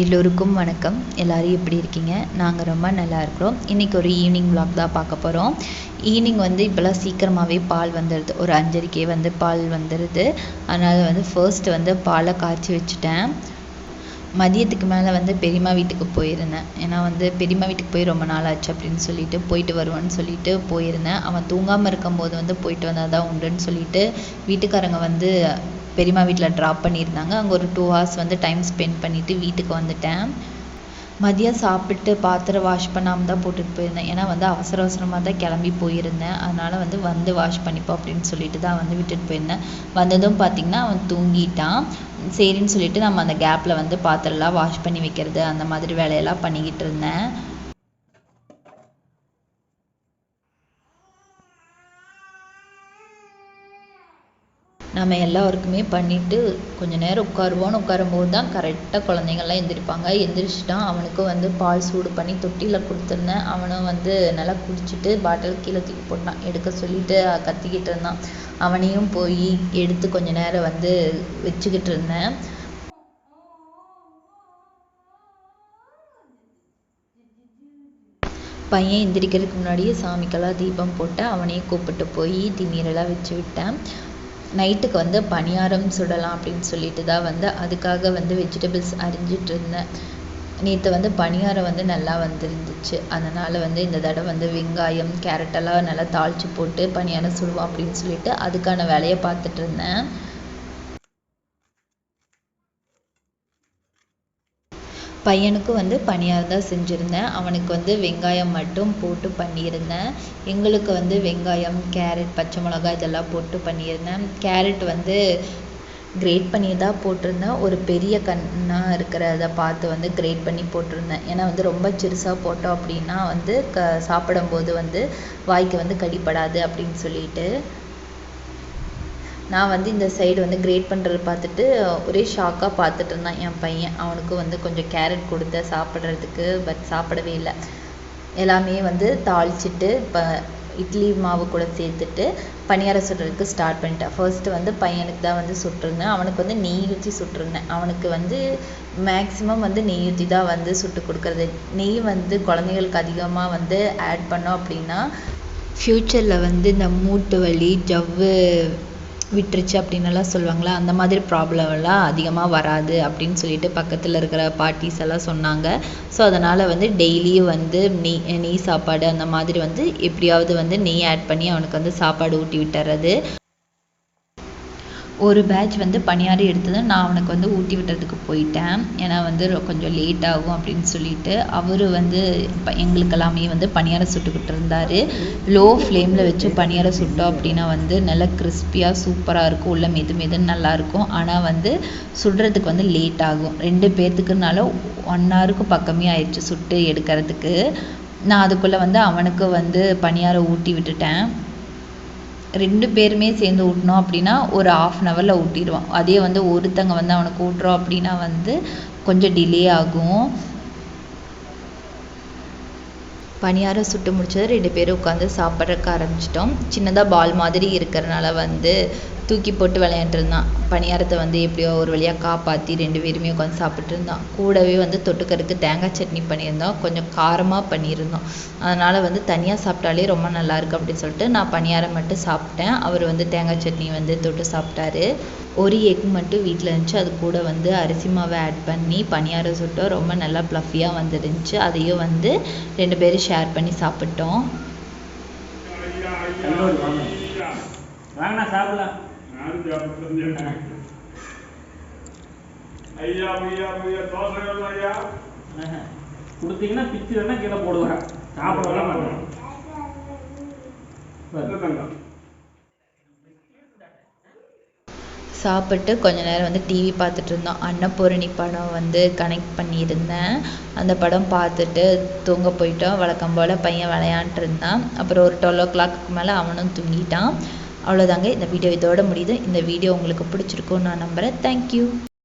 எல்லோருக்கும் வணக்கம். எல்லோரும் எப்படி இருக்கீங்க? நாங்கள் ரொம்ப நல்லா இருக்கிறோம். இன்றைக்கி ஒரு ஈவினிங் விளாக் தான் பார்க்க போகிறோம் ஈவினிங் வந்து இப்போல்லாம் சீக்கிரமாகவே பால் வந்துடுது. ஒரு அஞ்சரைக்கே வந்து பால் வந்துடுது. அதனால் வந்து ஃபர்ஸ்ட் வந்து பாலை காய்ச்சி வச்சுட்டேன். மதியத்துக்கு மேலே வந்து பெரியம்மா வீட்டுக்கு போயிருந்தேன். ஏன்னா வந்து பெரியம்மா வீட்டுக்கு போய் ரொம்ப நாள் ஆச்சு அப்படின்னு சொல்லிட்டு போயிட்டு வருவேன்னு சொல்லிட்டு போயிருந்தேன். அவன் தூங்காமல் இருக்கும்போது வந்து போயிட்டு வந்தால் தான் உண்டுன்னு சொல்லிட்டு வீட்டுக்காரங்க வந்து பெரியம்மா வீட்டில் ட்ராப் பண்ணியிருந்தாங்க. அங்கே ஒரு டூ ஹவர்ஸ் வந்து டைம் ஸ்பெண்ட் பண்ணிவிட்டு வீட்டுக்கு வந்துட்டேன். மதியம் சாப்பிட்டு பாத்திரம் வாஷ் பண்ணாமல் தான் போட்டுட்டு போயிருந்தேன். ஏன்னா வந்து அவசர அவசரமாக தான் கிளம்பி போயிருந்தேன். அதனால் வந்து வந்து வாஷ் பண்ணிப்போம் அப்படின்னு சொல்லிட்டு தான் வந்து விட்டுட்டு போயிருந்தேன். வந்ததும் பார்த்திங்கன்னா அவன் தூங்கிட்டான். சரின்னு சொல்லிட்டு நம்ம அந்த கேப்பில் வந்து பாத்திரம்லாம் வாஷ் பண்ணி வைக்கிறது அந்த மாதிரி வேலையெல்லாம் பண்ணிக்கிட்டு இருந்தேன். நம்ம எல்லா ஒர்க்குமே பண்ணிவிட்டு கொஞ்ச நேரம் உட்காருவோன்னு உட்காரும்போது தான் கரெக்டாக குழந்தைங்கள்லாம் எந்திரிப்பாங்க. எந்திரிச்சிட்டான். அவனுக்கும் வந்து பால் சூடு பண்ணி தொட்டியில் கொடுத்துருந்தேன். அவனும் வந்து நல்லா குடிச்சிட்டு பாட்டில் கீழே தூக்கி போட்டான். எடுக்க சொல்லிட்டு கத்திக்கிட்டு இருந்தான். அவனையும் போய் எடுத்து கொஞ்ச நேரம் வந்து வச்சுக்கிட்டு இருந்தேன். பையன் எந்திரிக்கிறதுக்கு முன்னாடியே சாமிக்கெல்லாம் தீபம் போட்டு அவனையும் கூப்பிட்டு போய் திருநீரெல்லாம் வச்சு விட்டேன். நைட்டுக்கு வந்து பணியாரம் சுடலாம் அப்படின்னு சொல்லிட்டு தான் வந்து அதுக்காக வந்து வெஜிடபிள்ஸ் அரிஞ்சிட்டு இருந்தேன். நேற்று வந்து பணியாரம் வந்து நல்லா வந்துருந்துச்சு. அதனால் வந்து இந்த தடவை வந்து வெங்காயம் கேரட்டெல்லாம் நல்லா தாளித்து போட்டு பணியாரம் சுடுவோம் அப்படின்னு சொல்லிட்டு அதுக்கான வேலையை பார்த்துட்டு இருந்தேன். பையனுக்கும் வந்து பணியாரம் தான் செஞ்சுருந்தேன். அவனுக்கு வந்து வெங்காயம் மட்டும் போட்டு பண்ணியிருந்தேன். எங்களுக்கு வந்து வெங்காயம் கேரட் பச்சை மிளகாய் இதெல்லாம் போட்டு பண்ணியிருந்தேன். கேரட் வந்து கிரேட் பண்ணி தான் போட்டிருந்தேன். ஒரு பெரிய கண்ணாக இருக்கிறத பார்த்து வந்து கிரேட் பண்ணி போட்டிருந்தேன். ஏன்னா வந்து ரொம்ப சிறுசாக போட்டோம் அப்படின்னா வந்து க சாப்பிடும்போது வந்து வாய்க்கு வந்து கடிப்படாது அப்படின்னு சொல்லிட்டு. நான் வந்து இந்த சைடு வந்து கிரேட் பண்ணுறத பார்த்துட்டு ஒரே ஷாக்காக பார்த்துட்டு இருந்தான் என் பையன். அவனுக்கு வந்து கொஞ்சம் கேரட் கொடுத்தேன் சாப்பிட்றதுக்கு பட் சாப்பிடவே இல்லை. எல்லாமே வந்து தாளிச்சிட்டு இப்போ இட்லி மாவு கூட சேர்த்துட்டு பணியாரம் சுடுறதுக்கு ஸ்டார்ட் பண்ணிட்டேன். ஃபர்ஸ்ட்டு வந்து பையனுக்கு தான் வந்து சுட்டுருந்தேன். அவனுக்கு வந்து நெய் ஊற்றி சுட்டுருந்தேன். அவனுக்கு வந்து மேக்ஸிமம் வந்து நெய் ஊற்றி தான் வந்து சுட்டு கொடுக்குறது. நெய் வந்து குழந்தைகளுக்கு அதிகமாக வந்து ஆட் பண்ணோம் அப்படின்னா ஃப்யூச்சரில் வந்து இந்த மூட்டு வலி ஜவ்வு விட்டுருச்சு அப்படின்னெல்லாம் சொல்லுவாங்களா? அந்த மாதிரி ப்ராப்ளம் எல்லாம் அதிகமாக வராது அப்படின்னு சொல்லிட்டு பக்கத்தில் இருக்கிற பாட்டிஸ் எல்லாம் சொன்னாங்க. ஸோ அதனால் வந்து டெய்லியும் வந்து நெய் நெய் சாப்பாடு அந்த மாதிரி வந்து எப்படியாவது வந்து நெய் ஆட் பண்ணி அவனுக்கு வந்து சாப்பாடு ஊட்டி விட்டுறது. ஒரு பேட்ச் வந்து பணியாரம் எடுத்ததும் நான் அவனுக்கு வந்து ஊட்டி விட்டுறதுக்கு போயிட்டேன். ஏன்னா வந்து கொஞ்சம் லேட் ஆகும் அப்படின்னு சொல்லிட்டு அவர் வந்து எங்களுக்கு எல்லாமே வந்து பணியாரம் சுட்டுக்கிட்டு இருந்தார் லோ ஃப்ளேமில் வச்சு பணியாரம் சுட்டோம் அப்படின்னா வந்து நல்லா கிறிஸ்பியாக சூப்பராக இருக்கும். உள்ள மெது மெதுன்னு நல்லாயிருக்கும் ஆனால் வந்து சுடுறதுக்கு வந்து லேட் ஆகும். ரெண்டு பேர்த்துக்குனால ஒன் ஹவருக்கு பக்கமே ஆயிடுச்சு சுட்டு எடுக்கிறதுக்கு. நான் அதுக்குள்ளே வந்து அவனுக்கு வந்து பணியாரம் ஊட்டி விட்டுட்டேன். ரெண்டு பேருமே சேர்ந்து ஊட்டினோம் அப்படின்னா ஒரு ஆஃப் அன் ஹவரில் ஊட்டிடுவான். அதே வந்து ஒருத்தங்க வந்து அவனுக்கு ஊட்டுறோம் அப்படின்னா வந்து கொஞ்சம் டிலே ஆகும். பணியாரம் சுட்டு முடிச்சது ரெண்டு பேரும் உட்காந்து சாப்பிட்றதுக்கு ஆரம்பிச்சிட்டோம். சின்னதாக பால் மாதிரி இருக்கிறனால வந்து தூக்கி போட்டு விளையாண்டுருந்தான். பணியாரத்தை வந்து எப்படியோ ஒரு வழியாக காப்பாற்றி ரெண்டு பேருமே உட்காந்து சாப்பிட்டு இருந்தான். கூடவே வந்து தொட்டுக்கறதுக்கு தேங்காய் சட்னி பண்ணியிருந்தோம் கொஞ்சம் காரமாக பண்ணியிருந்தோம் அதனால் வந்து தனியாக சாப்பிட்டாலே ரொம்ப நல்லாயிருக்கு அப்படின்னு சொல்லிட்டு நான் பணியாரம் மட்டும் சாப்பிட்டேன். அவர் வந்து தேங்காய் சட்னி வந்து தொட்டு சாப்பிட்டாரு. ஒரு எக் மட்டும் வீட்டில் இருந்துச்சு. அது கூட வந்து அரிசி மாவை ஆட் பண்ணி பணியாரம் சுட்டோம். ரொம்ப நல்லா ப்ளஃபியாக வந்துருந்துச்சு. அதையும் வந்து ரெண்டு பேரும் ஷேர் பண்ணி சாப்பிட்டோம். வாங்கண்ணா சாப்பிடலாம். ஐயா ஐயா ஐயா தோசை வேணும் ஐயா? கொடுத்தீங்கன்னா பிச்சு வேணா கீழே போடுவேன். சாப்பிட வர மாட்டேன் தங்க சாப்பிட்டு கொஞ்ச நேரம் வந்து டிவி பார்த்துட்டு இருந்தோம். அன்னபூரணி படம் வந்து கனெக்ட் பண்ணியிருந்தேன். அந்த படம் பார்த்துட்டு தூங்க போயிட்டோம். வழக்கம் போல் பையன் விளையாண்டுட்டு இருந்தான். அப்புறம் ஒரு டுவெல் ஓ கிளாக்கு மேலே அவனும் தூங்கிட்டான். அவ்வளோதாங்க இந்த வீடியோ இதோட முடியுது. இந்த வீடியோ உங்களுக்கு பிடிச்சிருக்கும்னு நான் நம்புகிறேன் தேங்க்யூ